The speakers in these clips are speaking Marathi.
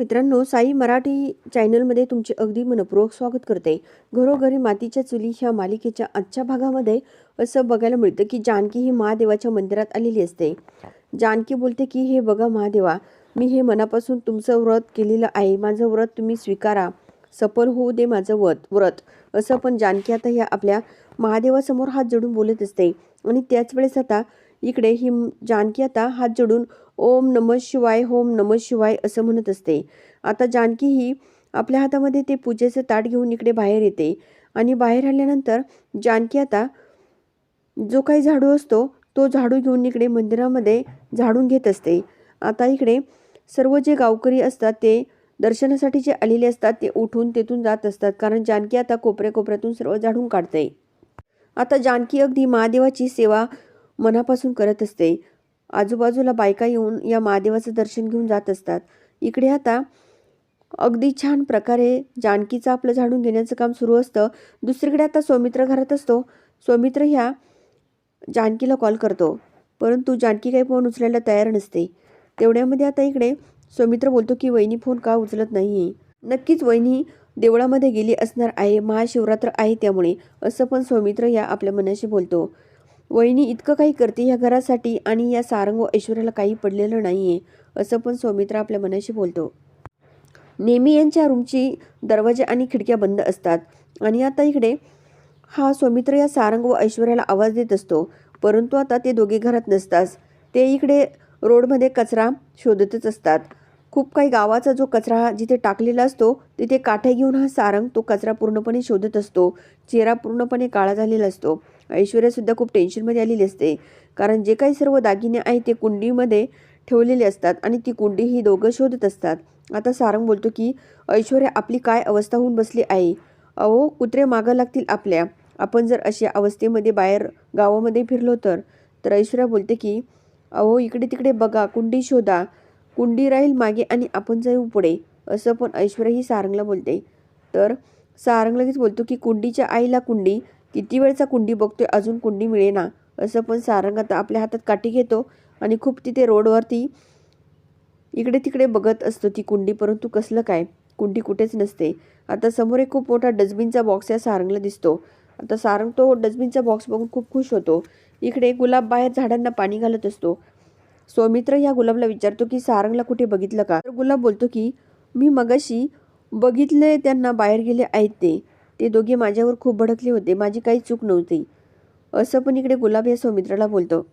मित्रांनो साई मराठी चॅनलमध्ये तुमचे अगदी मनपूर्वक स्वागत करते. घरोघरी मातीच्या चुली ह्या मालिकेच्या आजच्या भागामध्ये असं बघायला मिळतं की जानकी ही महादेवाच्या मंदिरात आलेली असते. जानकी बोलते की हे बघा महादेवा मी हे मनापासून तुमचं व्रत केलेलं आहे. माझं व्रत तुम्ही स्वीकारा. सफल होऊ दे माझं व्रत व्रत. असं पण जानकी आता ह्या आपल्या महादेवासमोर हात जोडून बोलत असते. आणि त्याच वेळेस आता इकडे ही जानकी आता हात जोडून ओम नम शिवाय होम नम शिवाय असं म्हणत असते. आता जानकी ही आपल्या हातामध्ये ते पूजेचं ताट घेऊन इकडे बाहेर येते. आणि बाहेर आल्यानंतर जानकी आता जो काही झाडू असतो तो झाडू घेऊन इकडे मंदिरामध्ये झाडून घेत असते. आता इकडे सर्व जे गावकरी असतात ते दर्शनासाठी जे आलेले असतात ते उठून तेथून जात असतात. कारण जानकी आता कोपऱ्या कोपऱ्यातून सर्व झाडून काढते. आता जानकी अगदी महादेवाची सेवा मनापासून करत असते. आजूबाजूला बायका येऊन या महादेवाचं दर्शन घेऊन जात असतात. इकडे आता अगदी छान प्रकारे जानकीचं आपलं झाडून घेण्याचं काम सुरू असतं. दुसरीकडे आता सौमित्र घरात असतो. सौमित्र ह्या जानकीला कॉल करतो. परंतु जानकी काही फोन उचलायला तयार नसते. तेवढ्यामध्ये आता इकडे सौमित्र बोलतो की वहिनी फोन का उचलत नाही? नक्कीच वहिनी देवळामध्ये गेली असणार आहे. महाशिवरात्र आहे त्यामुळे असं पण सौमित्र या आपल्या मनाशी बोलतो. वहिनी इतकं काही करते ह्या घरासाठी आणि या सारंग व ऐश्वर्याला काही पडलेलं नाही आहे असं पण सौमित्र आपल्या मनाशी बोलतो. नेहमी यांच्या रूमची दरवाजे आणि खिडक्या बंद असतात आणि आता इकडे हा सौमित्र या सारंग व ऐश्वर्याला आवाज देत असतो परंतु आता ते दोघे घरात नसतात ते इकडे रोडमध्ये कचरा शोधतच असतात. खूप काही गावाचा जो कचरा जिथे टाकलेला असतो तिथे काठ्या घेऊन हा सारंग तो कचरा पूर्णपणे शोधत असतो. चेहरा पूर्णपणे काळा झालेला असतो. ऐश्वर्यासुद्धा खूप टेन्शनमध्ये आलेली असते. कारण जे काही सर्व दागिने आहेत ते कुंडीमध्ये ठेवलेले असतात आणि ती कुंडी ही दोघं शोधत असतात. आता सारंग बोलतो की ऐश्वर्या आपली काय अवस्था होऊन बसली आहे? अहो कुत्रे मागं लागतील आपल्या. आपण जर अशा अवस्थेमध्ये बाहेर गावामध्ये फिरलो तर. तर ऐश्वर्या बोलते की अहो इकडे तिकडे बघा कुंडी शोधा. कुंडी राहील मागे आणि आपण जाऊ पुढे असं पण ऐश्वर्या ही सारंगला बोलते. तर सारंग लगेच बोलतो की कुंडीच्या आईला कुंडी किती वेळचा कुंडी बघतोय अजून कुंडी मिळेना असं पण सारंग आता आपल्या हातात काठी घेतो आणि खूप तिथे रोडवरती इकडे तिकडे बघत असतो ती कुंडी परंतु कसलं काय कुंडी कुठेच नसते. आता समोर एक खूप मोठा डस्टबिनचा बॉक्स या सारंगला दिसतो. आता सारंग तो डस्टबिनचा बॉक्स बघून खूप खुश होतो. इकडे गुलाब बाहेर झाडांना पाणी घालत असतो. सौमित्र या गुलाबला विचारतो की सारंगला कुठे बघितलं का? तर गुलाब बोलतो की मी मगाशी बघितले त्यांना बाहेर गेले आहेत ते. ते दोघे माझ्यावर खूप भडकले होते. माझी काही चूक नव्हती. असं पण इकडे गुलाब या सौमित्राला बोलतो.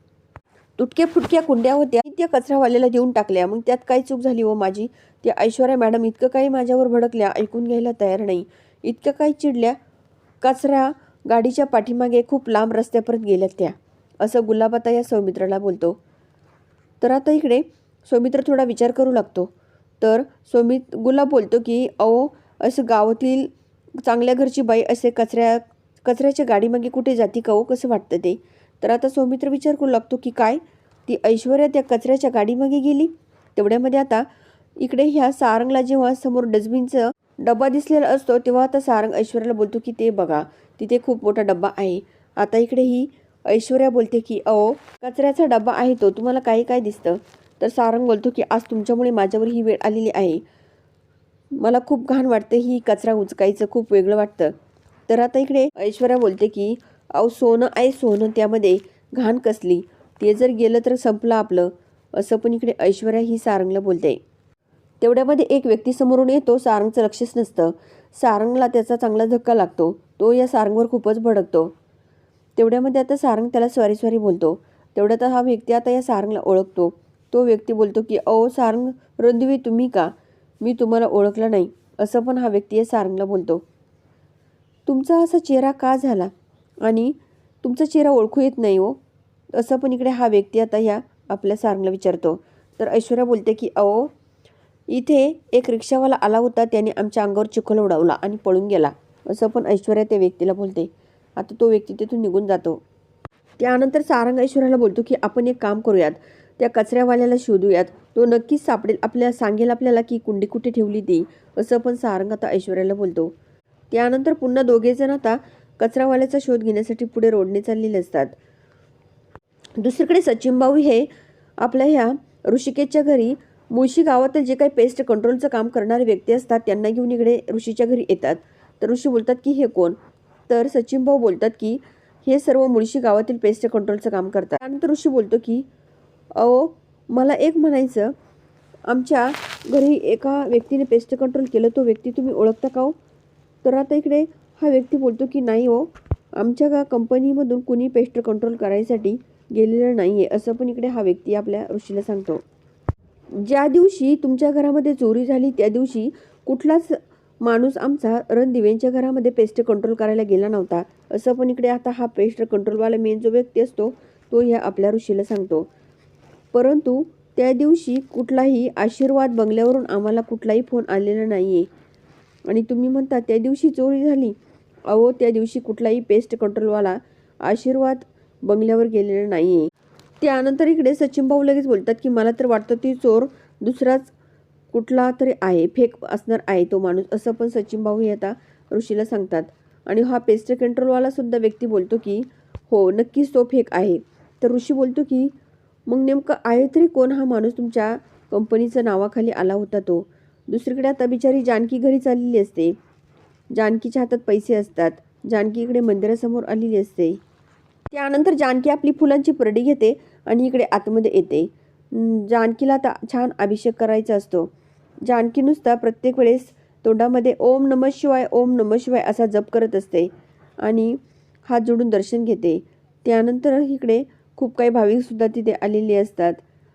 तुटक्या फुटक्या कुंड्या होत्या. त्या कचरावाल्याला देऊन टाकल्या. मग त्यात काय चूक झाली हो माझी? त्या ऐश्वर्या मॅडम इतकं काही माझ्यावर भडकल्या ऐकून घ्यायला तयार नाही. इतकं काही चिडल्या. कचरा गाडीच्या पाठीमागे खूप लांब रस्त्यापर्यंत गेल्या त्या. असं गुलाब आता या सौमित्राला बोलतो. तर आता इकडे सौमित्र थोडा विचार करू लागतो. तर सौमित गुलाब बोलतो की अहो असं गावातील चांगल्या घरची बाई असे कचऱ्या कचऱ्याच्या गाडीमागे कुठे जाती का हो? कसं वाटतं ते? तर आता सौमित्र विचार करू लागतो की काय? ती ऐश्वर्या त्या कचऱ्याच्या गाडीमागे गेली? तेवढ्यामध्ये आता इकडे ह्या सारंगला जेव्हा समोर डस्टबिनचं डब्बा दिसलेला असतो तेव्हा आता सारंग ऐश्वर्याला बोलतो की ते बघा तिथे खूप मोठा डब्बा आहे. आता इकडे ही ऐश्वर्या बोलते की अहो कचऱ्याचा डब्बा आहे तो तुम्हाला काही काय दिसतं? तर सारंग बोलतो की आज तुमच्यामुळे माझ्यावर ही वेळ आलेली आहे. मला खूप घाण वाटतं ही कचरा उचकायचं खूप वेगळं वाटतं. तर आता इकडे ऐश्वर्या बोलते की अहो सोनं आहे सोनं त्यामध्ये घाण कसली? ते जर गेलं तर संपलं आपलं. असं पण इकडे ऐश्वर्या ही सारंगला बोलते. तेवढ्यामध्ये एक व्यक्ती समोरून येतो सारंगचं लक्षच नसतं. सारंगला त्याचा चांगला धक्का लागतो. तो या सारंगवर खूपच भडकतो. तेवढ्यामध्ये आता सारंग त्याला स्वारी स्वारी बोलतो. तेवढ्यात हा व्यक्ती आता या सारंगला ओळखतो. तो व्यक्ती बोलतो की अहो सारंग रंधवी तुम्ही का? मी तुम्हाला ओळखलं नाही. असं पण हा व्यक्ती या सारंगला बोलतो. तुमचा असा चेहरा का झाला? आणि तुमचा चेहरा ओळखू येत नाही हो. असं पण इकडे हा व्यक्ती आता या आपल्या सारंगला विचारतो. तर ऐश्वर्या बोलते की अहो इथे एक रिक्षावाला आला होता. त्याने आमच्या अंगावर चिखल उडवला आणि पळून गेला. असं पण ऐश्वर्या त्या व्यक्तीला बोलते. आता तो व्यक्ती तिथून निघून जातो. त्यानंतर सारंग ऐश्वर्याला बोलतो की आपण एक काम करूयात. त्या कचऱ्यावाल्याला शोधूयात. तो नक्कीच सापडेल. आपल्या सांगेल आपल्याला की कुंडी कुठे ठेवली ती असं पण सारंग आता ऐश्वर्याला बोलतो. त्यानंतर पुन्हा दोघेजण आता कचरावाल्याचा शोध घेण्यासाठी पुढे रोडने चाललेले असतात. दुसरीकडे सचिन भाऊ हे आपल्या ह्या ऋषिकेशच्या घरी मुळशी गावातील जे काही पेस्ट कंट्रोलचं काम करणारे व्यक्ती असतात त्यांना घेऊन इकडे ऋषीच्या घरी येतात. तर ऋषी बोलतात की हे कोण? तर सचिन भाऊ बोलतात की हे सर्व मुळशी गावातील पेस्ट कंट्रोलचं काम करतात. त्यानंतर ऋषी बोलतो की अहो मला एक म्हणायचं आमच्या घरी एका व्यक्तीने पेस्ट कंट्रोल केलं तो व्यक्ती तुम्ही ओळखता का हो? तर आता इकडे हा व्यक्ती बोलतो की नाही हो आमच्या का कंपनीमधून कुणी पेस्ट कंट्रोल करायसाठी गेलेलं नाही आहे असं पण इकडे हा व्यक्ती आपल्या ऋषीला सांगतो. ज्या दिवशी तुमच्या घरामध्ये चोरी झाली त्या दिवशी कुठलाच माणूस आमचा रणदिवेंच्या घरामध्ये पेस्ट कंट्रोल करायला गेला नव्हता. असं पण इकडे आता हा पेस्ट कंट्रोलवाला मेन जो व्यक्ती असतो तो ह्या आपल्या ऋषीला सांगतो. परंतु त्या दिवशी कुठलाही आशीर्वाद बंगल्यावरून आम्हाला कुठलाही फोन आलेला नाही आहे आणि तुम्ही म्हणता त्या दिवशी चोरी झाली. अहो त्या दिवशी कुठलाही पेस्ट कंट्रोलवाला आशीर्वाद बंगल्यावर गेलेला नाही आहे त्यानंतर इकडे सचिन भाऊ लगेच बोलतात की मला तर वाटतं ती चोर दुसराच कुठला तरी आहे फेक असणार आहे तो माणूस असं पण सचिन भाऊ हे आता ऋषीला सांगतात. आणि हा पेस्ट कंट्रोलवाला सुद्धा व्यक्ती बोलतो की हो नक्कीच तो फेक आहे. तर ऋषी बोलतो की मग नेमकं आहे तरी कोण हा माणूस तुमच्या कंपनीचं नावाखाली आला होता तो? दुसरीकडे आता बिचारी जानकी घरी चाललेली असते. जानकीच्या हातात पैसे असतात. जानकी इकडे मंदिरासमोर आलेली असते. त्यानंतर जानकी आपली फुलांची परडी घेते आणि इकडे आतमध्ये येते. जानकीला आता छान अभिषेक करायचा असतो. जानकी नुसता प्रत्येक वेळेस तोंडामध्ये ओम नम शिवाय ओम नम शिवाय असा जप करत असते आणि हात जोडून दर्शन घेते. त्यानंतर इकडे खूप काही भाविकसुद्धा तिथे आलेले असतात.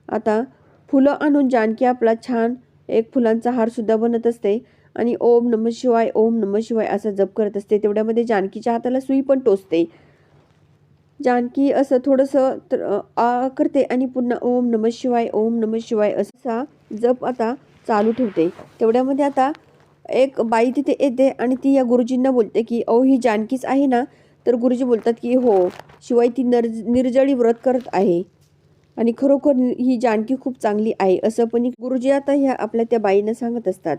आता फुलं आणून जानकी आपला छान एक फुलांचा हारसुद्धा बनत असते आणि ओम नम शिवाय ओम नम शिवाय असा जप करत असते. तेवढ्यामध्ये जानकीच्या हाताला सुई पण टोचते. जानकी असं थोडंसं तर आ करते आणि पुन्हा ओम नम शिवाय ओम नम शिवाय असा जप आता चालू ठेवते. तेवढ्यामध्ये आता एक बाई तिथे येते आणि ती या गुरुजींना बोलते की अहो ही जानकीच आहे ना? तर गुरुजी बोलतात की हो शिवाय ती नर निर्जळी व्रत करत आहे आणि खरोखर ही जानकी खूप चांगली आहे. असं पण गुरुजी आता ह्या आपल्या त्या बाईंना सांगत असतात.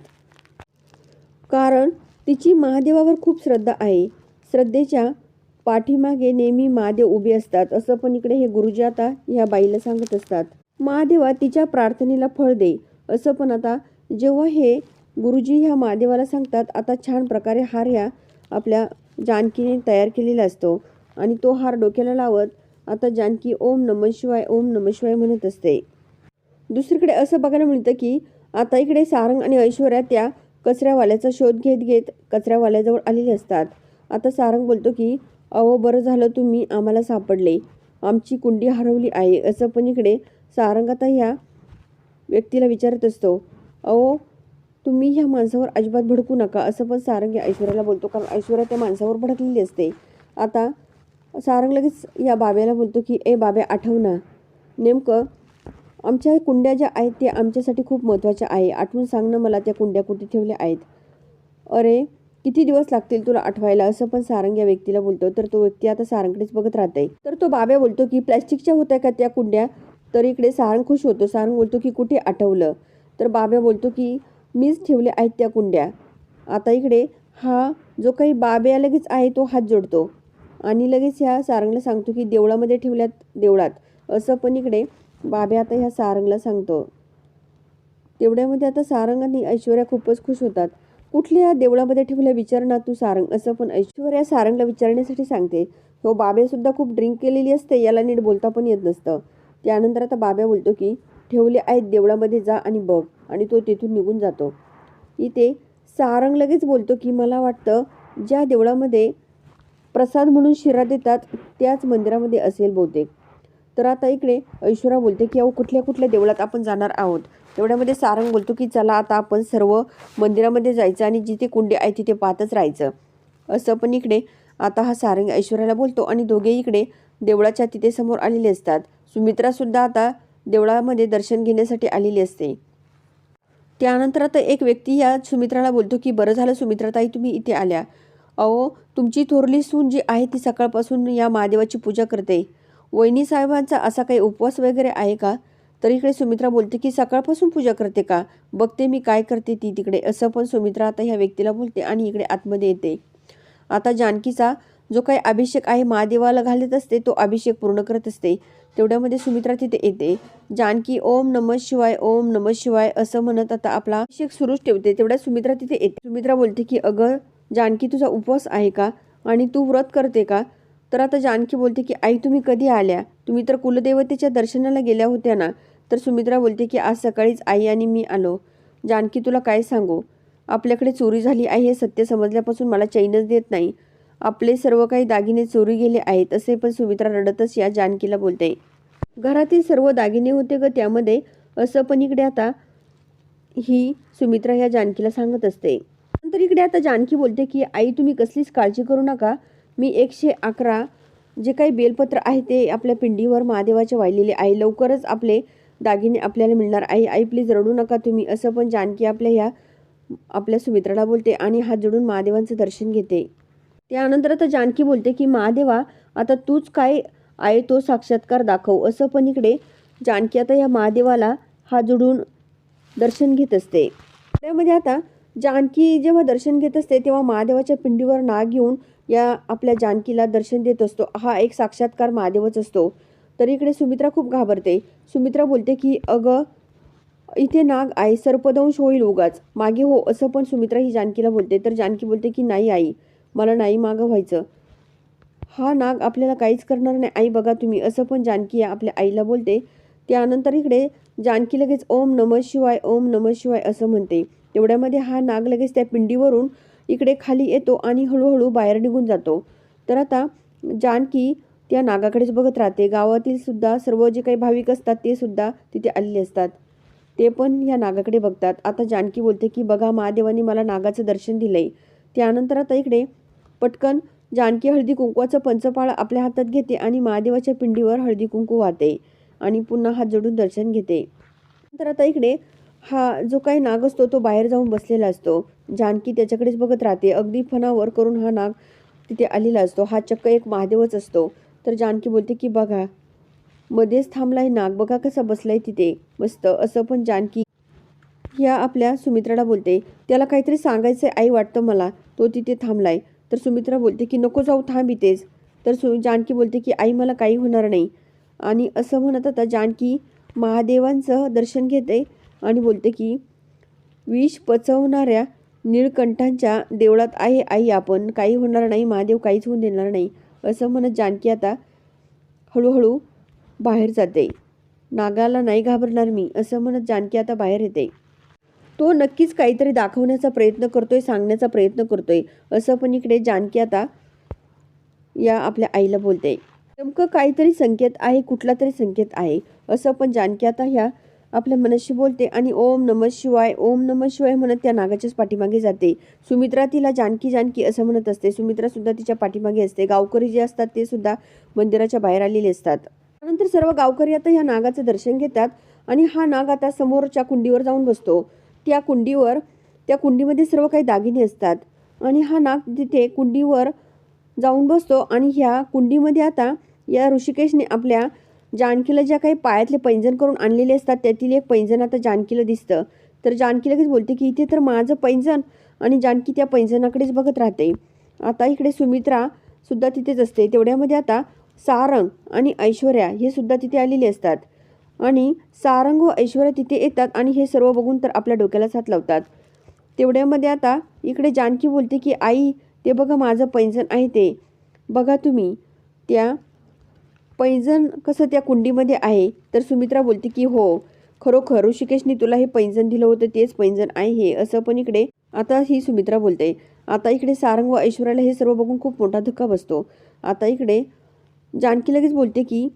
कारण तिची महादेवावर खूप श्रद्धा आहे. श्रद्धेच्या पाठीमागे नेहमी महादेव उभे असतात. असं पण इकडे हे गुरुजी आता ह्या बाईला सांगत असतात. महादेवा तिच्या प्रार्थनेला फळ दे. असं पण आता जेव्हा हे गुरुजी ह्या महादेवाला सांगतात आता छान प्रकारे हार ह्या आपल्या जानकीने तयार केलेला असतो. आणि तो हार डोक्याला लावत आता जानकी ओम नम शिवाय ओम नम शिवाय म्हणत असते. दुसरीकडे असं बघायला मिळतं की आता इकडे सारंग आणि ऐश्वर्या त्या कचऱ्यावाल्याचा शोध घेत घेत कचऱ्यावाल्याजवळ आलेले असतात. आता सारंग बोलतो की अहो बरं झालं तुम्ही आम्हाला सापडले. आमची कुंडी हरवली आहे असं पण इकडे सारंग आता ह्या व्यक्तीला विचारत असतो. अहो तुम्ही ह्या माणसावर अजिबात भडकू नका असं पण सारंग या ऐश्वर्याला बोलतो. कारण ऐश्वर्या त्या माणसावर भडकलेली असते. आता सारंग लगेच या बाब्याला बोलतो की ए बाब्या आठव ना. नेमकं आमच्या कुंड्या ज्या आहेत त्या आमच्यासाठी खूप महत्त्वाच्या आहे. आठवून सांग ना मला त्या कुंड्या कुठे ठेवल्या आहेत. अरे किती दिवस लागतील तुला आठवायला? असं पण सारंग या व्यक्तीला बोलतो. तर तो व्यक्ती आता सारंगकडेच बघत राहते तर तो बाब्या बोलतो की प्लॅस्टिकच्या होत्या का त्या कुंड्या? तर इकडे सारंग खुश होतो. सारंग बोलतो की कुठे आठवलं? तर बाब्या बोलतो की मीच ठेवल्या आहेत त्या कुंड्या. आता इकडे हा जो काही बाब्या लगेच आहे तो हात जोडतो. आणि लगेच ह्या सारंगला सांगतो की देवळामध्ये ठेवल्यात देवळात. असं पण इकडे बाब्या आता ह्या सारंगला सांगतो. तेवढ्यामध्ये आता सारंग आणि ऐश्वर्या खूपच खुश होतात. कुठल्या देवळामध्ये ठेवल्या विचार ना तू सारंग? असं पण ऐश्वर्या सारंगला विचारण्यासाठी सांगते. हो बाब्यासुद्धा खूप ड्रिंक केलेली असते याला नीट बोलता पण येत नसतं. त्यानंतर आता बाब्या बोलतो की ठेवले आहेत देवळामध्ये जा आणि बघ. आणि तो तिथून निघून जातो. इथे सारंग लगेच बोलतो की मला वाटतं ज्या देवळामध्ये प्रसाद म्हणून शिरा देतात त्याच मंदिरामध्ये असेल बहुतेक. तर आता इकडे ऐश्वर्या बोलते की अहो कुठल्या कुठल्या देवळात आपण जाणार आहोत? तेवढ्यामध्ये सारंग बोलतो की चला आता आपण सर्व मंदिरामध्ये जायचं आणि जिथे कुंडी आहे तिथे पाहतच राहायचं. असं पण इकडे आता हा सारंग ऐश्वर्याला बोलतो आणि दोघे इकडे देवळाच्या तिथे समोर आलेले असतात. सुमित्रासुद्धा आता देवळामध्ये दर्शन घेण्यासाठी आलेली असते. त्यानंतर आता एक व्यक्ती या सुमित्राला बोलतो की बरं झालं सुमित्राताई तुम्ही इथे आल्या. अहो तुमची थोरली सून जी आहे ती सकाळपासून या महादेवाची पूजा करते. वहिनी साहेबांचा असा काही उपवास वगैरे आहे का? तर इकडे सुमित्रा बोलते की सकाळपासून पूजा करते का? बघते मी काय करते ती तिकडे. असं पण सुमित्रा आता ह्या व्यक्तीला बोलते आणि इकडे आतमध्ये येते. आता जानकीचा जो काही अभिषेक आहे महादेवाला घालत असते तो अभिषेक पूर्ण करत असते. तेवढ्यामध्ये सुमित्रा तिथे येते. जानकी ओम नमः शिवाय ओम नमः शिवाय असं म्हणत आता आपला अभिषेक सुरूच ठेवते. तेवढ्या सुमित्रा तिथे येते. सुमित्रा बोलते की अगं जानकी तुझा उपवास आहे का? आणि तू व्रत करते का? तर आता जानकी बोलते की आई तुम्ही कधी आल्या? तुम्ही तर कुलदेवतेच्या दर्शनाला गेल्या होत्या ना तर सुमित्रा बोलते की आज सकाळीच आई आणि मी आलो. जानकी तुला काय सांगू? आपल्याकडे चोरी झाली आहे हे सत्य समजल्यापासून मला चैनच देत नाही. आपले सर्व काही दागिने चोरी गेले आहेत असे पण सुमित्रा रडतच या जानकीला बोलते. घरातील सर्व दागिने होते ग त्यामध्ये. असं पण इकडे आता ही सुमित्रा या जानकीला सांगत असते. नंतर इकडे आता जानकी बोलते की आई तुम्ही कसलीच काळजी करू नका. मी एकशे अकरा जे काही बेलपत्र आहे ते आपल्या पिंडीवर महादेवाचे वाहिलेले आहे. लवकरच आपले दागिने आपल्याला मिळणार आहे. आई प्लीज रडू नका तुम्ही. असं पण जानकी आपल्या ह्या आपल्या सुमित्राला बोलते आणि हात जोडून महादेवांचं दर्शन घेते. त्यानंतर आता जानकी बोलते की महादेवा आता तूच काय आहे तो साक्षात्कार दाखव. असं पण इकडे जानकी आता या महादेवाला हात जोडून दर्शन घेत असते. त्यामध्ये आता जानकी जेव्हा दर्शन घेत असते तेव्हा महादेवाच्या पिंडीवर नाग येऊन या आपल्या जानकीला दर्शन देत असतो. हा एक साक्षात्कार महादेवच असतो. तर इकडे सुमित्रा खूप घाबरते. सुमित्रा बोलते की अगं इथे नाग आहे सर्पदंश होईल उगाच. मागे हो असं पण सुमित्रा ही जानकीला बोलते. तर जानकी बोलते की नाही आई मला नाही मागं व्हायचं. हा नाग आपल्याला काहीच करणार नाही. आई बघा तुम्ही असं पण जानकी आपल्या आईला बोलते. त्यानंतर इकडे जानकी लगेच ओम नम शिवाय ओम नम शिवाय असं म्हणते. तेवढ्यामध्ये हा नाग लगेच त्या पिंडीवरून इकडे खाली येतो आणि हळूहळू बाहेर निघून जातो. तर आता जानकी त्या नागाकडेच बघत राहते. गावातील सुद्धा सर्व जे काही भाविक असतात ते सुद्धा तिथे आलेले असतात. ते पण या नागाकडे बघतात. आता जानकी बोलते की बघा महादेवाने मला नागाचं दर्शन दिलंय. त्यानंतर आता इकडे पटकन जानकी हळदी कुंकवाचं पंचपाळ आपल्या हातात घेते आणि महादेवाच्या पिंडीवर हळदी कुंकू वाहते आणि पुन्हा हात जोडून दर्शन घेते. नंतर आता इकडे हा जो काही नाग असतो तो बाहेर जाऊन बसलेला असतो. जानकी त्याच्याकडेच बघत राहते. अगदी फणावर करून हा नाग तिथे आलेला असतो. हा चक्क एक महादेवच असतो. तर जानकी बोलते की बघा मध्येच थांबलाय नाग. बघा कसा बसलाय तिथे. मस्त. असं पण जानकी या आपल्या सुमित्राला बोलते. त्याला काहीतरी सांगायचं आई वाटतं मला. तो तिथे थांबलाय. तर सुमित्रा बोलते की नको जाऊ थांब इथेच. तर सु जानकी बोलते की आई मला काही होणार नाही. आणि असं म्हणत आता जानकी महादेवांचं दर्शन घेते. आणि बोलते की विष पचवणाऱ्या निळकंठांच्या देवळात आहे आई आपण काही होणार नाही महादेव काहीच होऊन देणार नाही असं म्हणत जानकी आता हळूहळू बाहेर जाते. नागाला नाही घाबरणार मी असं म्हणत जानकी आता बाहेर येते. तो नक्कीच काहीतरी दाखवण्याचा प्रयत्न करतोय सांगण्याचा प्रयत्न करतोय असं पण इकडे जानकी आता या आपल्या आईला बोलते. नेमकं काहीतरी संकेत आहे कुठला तरी संकेत आहे असं पण जानकी आता ह्या आपल्या मनशी बोलते आणि ओम नम शिवाय ओम नम शिवाय म्हणत त्या नागाच्याच पाठीमागे जाते. सुमित्रा तिला जानकी जानकी असं म्हणत असते. सुमित्रा सुद्धा तिच्या पाठीमागे असते. गावकरी जे असतात ते सुद्धा मंदिराच्या बाहेर आलेले असतात. त्यानंतर सर्व गावकरी आता ह्या नागाचं दर्शन घेतात आणि हा नाग आता समोरच्या कुंडीवर जाऊन बसतो. त्या कुंडीवर त्या कुंडीमध्ये सर्व काही दागिने असतात आणि हा नाग तिथे कुंडीवर जाऊन बसतो आणि ह्या कुंडीमध्ये आता या ऋषिकेशने आपल्या जानकीला ज्या काही पायातले पैंजण करून आणलेले असतात त्यातील एक पैंजण आता जानकीला दिसतं. तर जानकी लगेच बोलते की इथे तर माझं पैंजण आणि जानकी त्या पैंजणाकडेच बघत राहते. आता इकडे सुमित्रा सुद्धा तिथेच असते. तेवढ्यामध्ये आता सारंग आणि ऐश्वर्या हे सुद्धा तिथे आलेले असतात. आणि सारंग व ऐश्वर्या तिथे येतात आणि हे सर्व बघून तर आपल्या डोक्याला हात लावतात. तेवढ्यामध्ये आता इकडे जानकी बोलते की आई ते बघा माझं पैंजण आहे ते. बघा तुम्ही त्या पैंजण कसं त्या कुंडीमध्ये आहे? तर सुमित्रा बोलते की हो खरोखर ऋषिकेशने तुला हे पैंजण दिलं होतं तेच पैंजण आहे हे असं पण इकडे. आता ही सुमित्रा बोलते आता इकडे सारंग व ऐश्वर्याला हे सर्व बघून खूप मोठा धक्का बसतो. आता इकडे जानकी लगेच बोलते की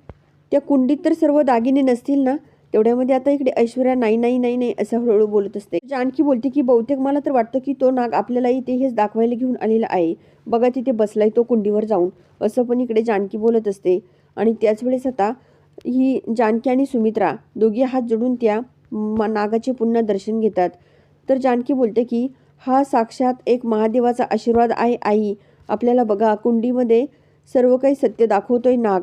त्या कुंडीत तर सर्व दागिने नसतील ना? तेवढ्यामध्ये आता इकडे ऐश्वर्या नाही नाही नाही नाही असं हळूहळू बोलत असते. जानकी बोलते की बहुतेक मला तर वाटतं की तो नाग आपल्याला इथे हेच दाखवायला घेऊन आलेला आहे. बघा तिथे बसलाय तो कुंडीवर जाऊन. असं पण इकडे जानकी बोलत असते. आणि त्याच वेळेस आता ही जानकी आणि सुमित्रा दोघी हात जोडून त्या नागाचे पुन्हा दर्शन घेतात. तर जानकी बोलते की हा साक्षात एक महादेवाचा आशीर्वाद आहे आई. आपल्याला बघा कुंडीमध्ये सर्व काही सत्य दाखवतोय नाग.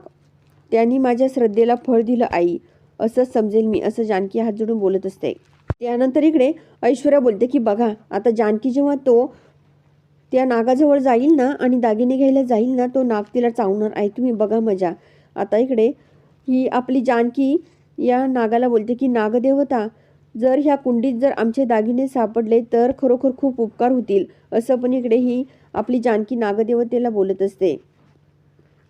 त्यांनी माझ्या श्रद्धेला फळ दिलं आई. असंच समजेल मी असं जानकी हात जोडून बोलत असते. त्यानंतर इकडे ऐश्वर्या बोलते की बघा आता जानकी जेव्हा तो त्या नागाजवळ जाईल ना आणि दागिने घ्यायला जाईल ना तो नाग तिला चावणार आहे. तुम्ही बघा मजा. आता इकडे ही आपली जानकी या नागाला बोलते की नागदेवता जर ह्या कुंडीत जर आमचे दागिने सापडले तर खरोखर खूप उपकार होतील. असं पण इकडे ही आपली जानकी नागदेवतेला बोलत असते.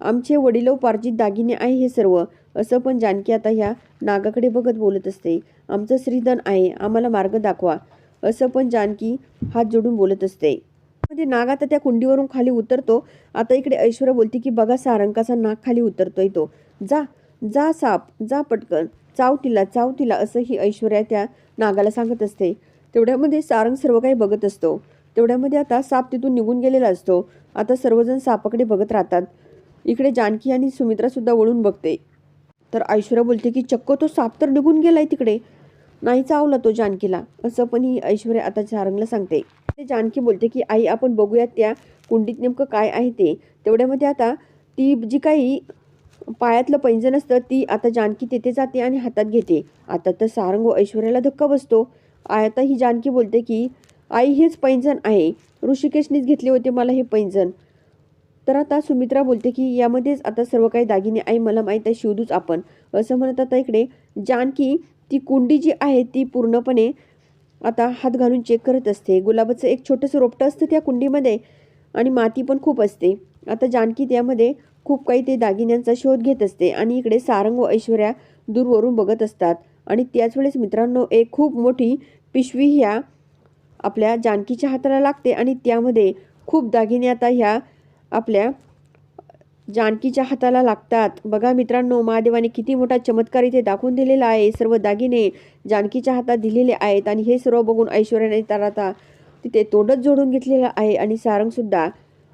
आमचे वडिलोपार्जित दागिने आहे हे सर्व. असं पण जानकी आता ह्या नागाकडे बघत बोलत असते. आमचं श्रीधन आहे आम्हाला मार्ग दाखवा. असं पण जानकी हात जोडून बोलत असते. मध्ये नाग आता त्या कुंडीवरून खाली उतरतो. आता इकडे ऐश्वर्या बोलते की बघा सारंकाचा नाग खाली उतरतोय तो. जा जा साप जा पटकन. चाव तिला चाव तिला असं ही ऐश्वर्या त्या नागाला सांगत असते. तेवढ्यामध्ये सारंग सर्व काही बघत असतो. तेवढ्यामध्ये आता साप तिथून निघून गेलेला असतो. आता सर्वजण सापाकडे बघत राहतात. इकडे जानकी आणि सुमित्रा सुद्धा वळून बघते. तर ऐश्वर्या बोलते की चक्क तो साप तर निघून गेलाय तिकडे. नाही चावला तो जानकीला असं पण ही ऐश्वर्या आता सारंगला सांगते. ते जानकी बोलते की आई आपण बघूयात त्या कुंडीत नेमकं काय आहे ते. तेवढ्यामध्ये आता ती जी काही पायातलं पैंजण असतं ती आता जानकी तेथे जाते आणि हातात घेते. आता तर सारंग व ऐश्वर्याला धक्का बसतो. आता ही जानकी बोलते की आई हेच पैंजण आहे. ऋषिकेशनीच घेतले होते मला हे पैंजण. तर आता सुमित्रा बोलते की यामध्येच आता सर्व काही दागिने. आई मला माहीत आहे शोधूच आपण. असं म्हणत आता इकडे जानकी ती कुंडी जी आहे ती पूर्णपणे आता हात घालून चेक करत असते. गुलाबाचं एक छोटंसं रोपटं असतं त्या कुंडीमध्ये आणि माती पण खूप असते. आता जानकी त्यामध्ये खूप काही ते दागिन्यांचा शोध घेत असते आणि इकडे सारंग व ऐश्वर्या दूरवरून बघत असतात. आणि त्याच वेळेस मित्रांनो एक खूप मोठी पिशवी ह्या आपल्या जानकीच्या हाताला लागते आणि त्यामध्ये खूप दागिने आता ह्या आपल्या जानकीच्या हाताला लागतात. बघा मित्रांनो महादेवाने किती मोठा चमत्कार इथे दाखवून दिलेला आहे. सर्व दागिने जानकीच्या हातात दिलेले आहेत आणि हे सर्व बघून ऐश्वर्याने तर आता तिथे तोंडच जोडून घेतलेलं आहे आणि सारंगसुद्धा.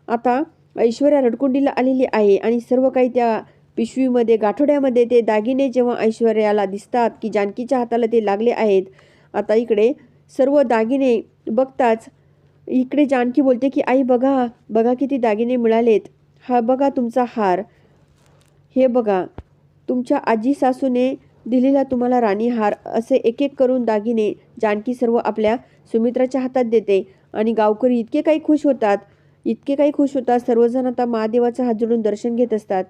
आता ऐश्वर्या रडकुंडीला आलेली आहे आणि सर्व काही त्या पिशवीमध्ये गाठोड्यामध्ये ते दागिने जेव्हा ऐश्वर्याला दिसतात की जानकीच्या हाताला ते लागले आहेत आता इकडे सर्व दागिने बघताच इकडे जानकी बोलते की आई बघा बघा किती दागिने मिळालेत. हा बघा तुमचा हार. हे बघा तुमच्या आजी सासूने दिलेला तुम्हाला राणी हार असे एक एक करून दागिने जानकी सर्व आपल्या सुमित्राच्या हातात देते आणि गावकरी इतके काही खुश होतात इतके काही खुश होतात सर्वजण आता महादेवाचा हात जोडून दर्शन घेत असतात.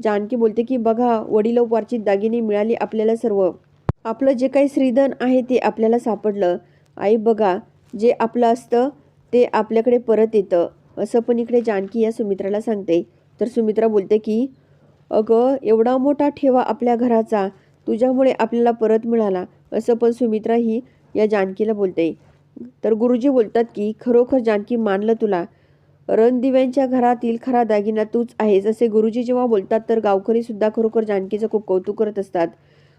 जानकी बोलते की बघा वडिलोपार्जित दागिने मिळाली आपल्याला सर्व. आपलं जे काही श्रीधन आहे ते आपल्याला सापडलं. आई बघा जे आपलं असतं ते आपल्याकडे परत येतं. असं पण इकडे जानकी या सुमित्राला सांगते. तर सुमित्रा बोलते की अगं एवढा मोठा ठेवा आपल्या घराचा. तुझ्यामुळे आपल्याला परत मिळाला. असं पण सुमित्रा ही या जानकीला बोलते. तर गुरुजी बोलतात की खरोखर जानकी मानलं तुला. रणदिव्यांच्या घरातील खरा दागिना तूच आहेस. असे गुरुजी जेव्हा बोलतात तर गावकरीसुद्धा खरोखर जानकीचं खूप कौतुक करत असतात.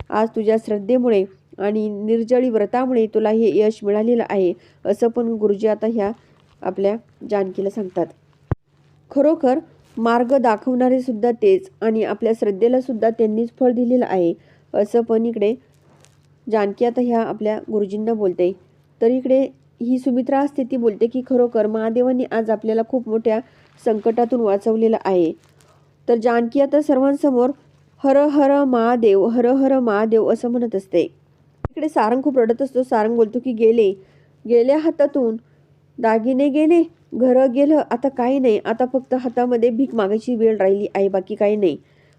आज तुझ्या श्रद्धेमुळे आणि निर्जळी व्रतामुळे तुला हे यश मिळालेलं आहे. असं पण गुरुजी आता ह्या आपल्या जानकीला सांगतात. खरोखर मार्ग दाखवणारे सुद्धा तेच आणि आपल्या श्रद्धेला सुद्धा त्यांनीच फळ दिलेलं आहे असं पण इकडे जानकी आता ह्या आपल्या गुरुजींना बोलते. तर इकडे ही सुमित्रा असते ती बोलते की खरोखर महादेवांनी आज आपल्याला खूप मोठ्या संकटातून वाचवलेलं आहे. तर जानकी आता सर्वांसमोर हर हर महादेव हर हर महादेव असं म्हणत असते. इकडे सारंग खूप रडत असतो. सारंग बोलतो की गेले गेल्या हातातून दागिने गेले घरं गेलं आता काही नाही. आता फक्त हातामध्ये भीक मागायची वेळ राहिली आहे बाकी काही नाही.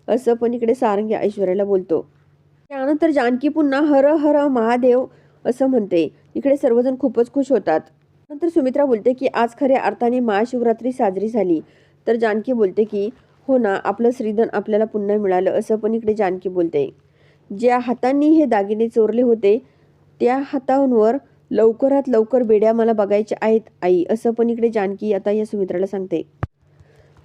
असं पण इकडे सारंगी ऐश्वर्याला बोलतो. त्यानंतर जानकी पुन्हा हर हर महादेव असं म्हणते. इकडे सर्वजण खूपच खुश होतात. नंतर सुमित्रा बोलते की आज खऱ्या अर्थाने महाशिवरात्री साजरी झाली. तर जानकी बोलते की हो ना आपलं श्रीधन आपल्याला पुन्हा मिळालं असं पण इकडे जानकी बोलते. ज्या हातांनी हे दागिने चोरले होते त्या हातांवर लवकरात लवकर बेड्या मला बघायच्या आहेत आई. असं पण इकडे जानकी आता या सुमित्राला सांगते.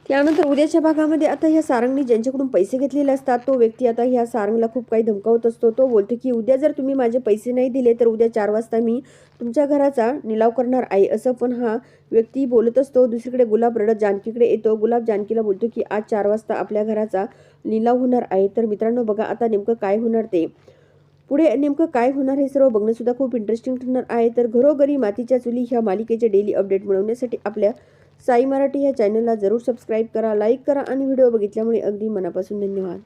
त्यानंतर उद्याच्या भागामध्ये आता ह्या सारंगने ज्यांच्याकडून पैसे घेतलेले असतात तो व्यक्ती आता ह्या सारंगला खूप काही धमकावत असतो. तो बोलतो की उद्या जर तुम्ही माझे पैसे नाही दिले तर उद्या चार वाजता मी तुमच्या घराचा निलाव करणार आहे. असं पण हा व्यक्ती बोलत असतो. दुसरीकडे गुलाब रडत जानकीकडे येतो. गुलाब जानकीला बोलतो की आज चार वाजता आपल्या घराचा लिलाव होणार आहे. तर मित्रांनो बघा आता नेमकं काय होणार ते. पुढे नेमकं काय होणार हे सर्व बघणं सुद्धा खूप इंटरेस्टिंग ठरणार आहे. तर घरोघरी मातीच्या चुली ह्या मालिकेचे डेली अपडेट मिळवण्यासाठी आपल्या साई मराठी ह्या चॅनलला जरूर सबस्क्राईब करा लाईक करा आणि व्हिडिओ बघितल्यामुळे अगदी मनापासून धन्यवाद.